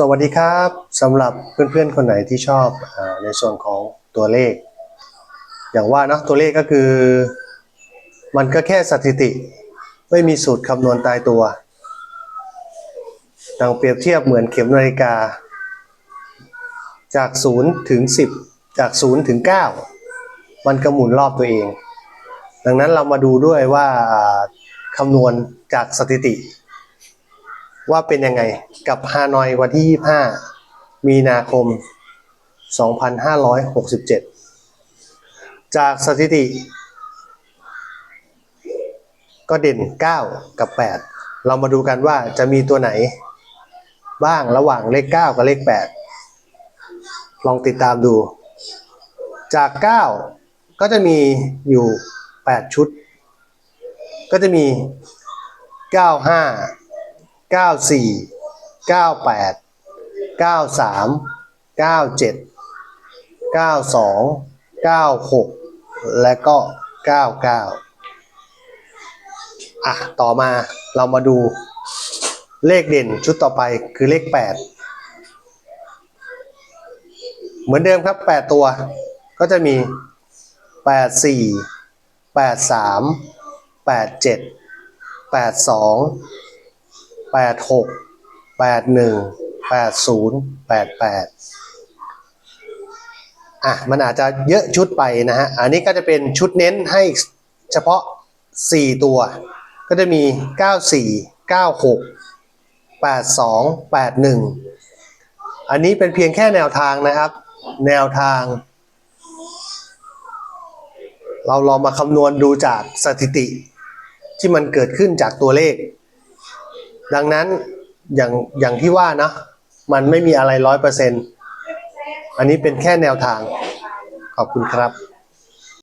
สวัสดีครับสำหรับเพื่อนๆคนไหนที่ชอบอในส่วนของตัวเลข อย่างว่าเนาะตัวเลขก็คือ มันก็แค่สถิติ ไม่มีสูตรคำนวณตายตัวดังเปรียบเทียบเหมือนเข็มนาฬิกา จาก 0 ถึง 10 จาก 0 ถึง 9 มันก็หมุนรอบตัวเอง ดังนั้นเรามาดูด้วยว่าคำนวณจากสถิติ ว่าเป็นยังไง กับฮานอยวันที่ 25 มีนาคม 2567 จากสถิติ ก็เด่น 9 กับ 8 เรามาดูกันว่าจะมีตัวไหน บ้างระหว่างเลข 9 กับเลข 8 ลองติดตามดู จาก 9 ก็จะมีอยู่ 8 ชุด ก็จะมี 95 94 98 93 97 92 96และก็99อะ ต่อมาเรามาดูเลขเด่นชุดต่อไปคือเลข8เหมือนเดิมครับ8ตัว ก็จะมี84 83 87 82แปดหก แปดหนึ่งแปดศูนย์แปดแปดอะมันอาจจะเยอะชุดไปนะฮะ อันนี้ก็จะเป็นชุดเน้นให้เฉพาะ 4 ตัว ก็จะมี 94 96 82 81 อันนี้เป็นเพียงแค่แนวทางนะครับ แนวทาง เราลองมาคำนวณดูจากสถิติที่มันเกิดขึ้นจากตัวเลข ดังนั้น อย่างอย่างที่ว่านะ มันไม่มีอะไรร้อยเปอร์เซ็นต์อันนี้เป็นแค่แนวทาง ขอบคุณครับ